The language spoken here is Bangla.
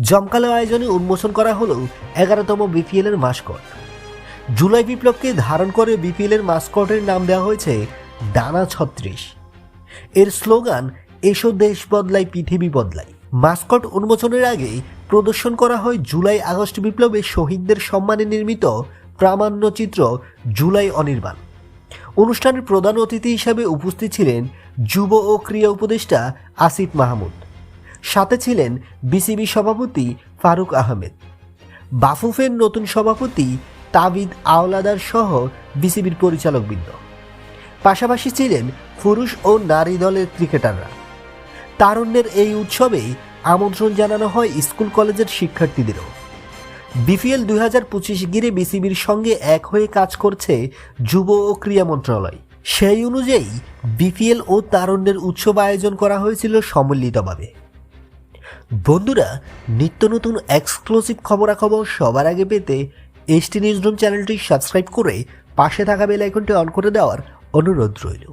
জমকালো আয়োজনে উন্মোচন করা হল এগারোতম বিপিএল এর মাস্কট। জুলাই বিপ্লবকে ধারণ করে বিপিএল এর মাস্কটের নাম দেওয়া হয়েছে ডানা ছত্রিশ। এর স্লোগান, এসো দেশ বদলাই, পৃথিবী বদলাই। মাস্কট উন্মোচনের আগে প্রদর্শন করা হয় জুলাই আগস্ট বিপ্লবে শহীদদের সম্মানে নির্মিত প্রামাণ্যচিত্র জুলাই অনির্বাণ। অনুষ্ঠানের প্রধান অতিথি হিসাবে উপস্থিত ছিলেন যুব ও ক্রীড়া উপদেষ্টা আসিফ মাহমুদ। সাথে ছিলেন বিসিবি সভাপতি ফারুক আহমেদ। বাফুফের নতুন সভাপতি তাবিদ আওলাদার সহ বিসিবির পরিচালকবৃন্দ। পাশাপাশি ছিলেন পুরুষ ও নারী দলের ক্রিকেটাররা। তারুণ্যের এই উৎসবে আমন্ত্রণ জানানো হয় স্কুল কলেজের শিক্ষার্থীদেরও। বিপিএল দুই হাজার পঁচিশ গিরে বিসিবির সঙ্গে এক হয়ে কাজ করছে যুব ও ক্রীড়া মন্ত্রণালয়। সেই অনুযায়ী বিপিএল ও তারুণ্যের উৎসব আয়োজন করা হয়েছিল সম্মিলিতভাবে। বন্ধুরা, নিত্য নতুন এক্সক্লুসিভ খবরাখবর সবার আগে পেতে এসটি নিউজ রুম চ্যানেলটি সাবস্ক্রাইব করে পাশে থাকা বেল আইকনটি অন করে দেওয়ার অনুরোধ রইল।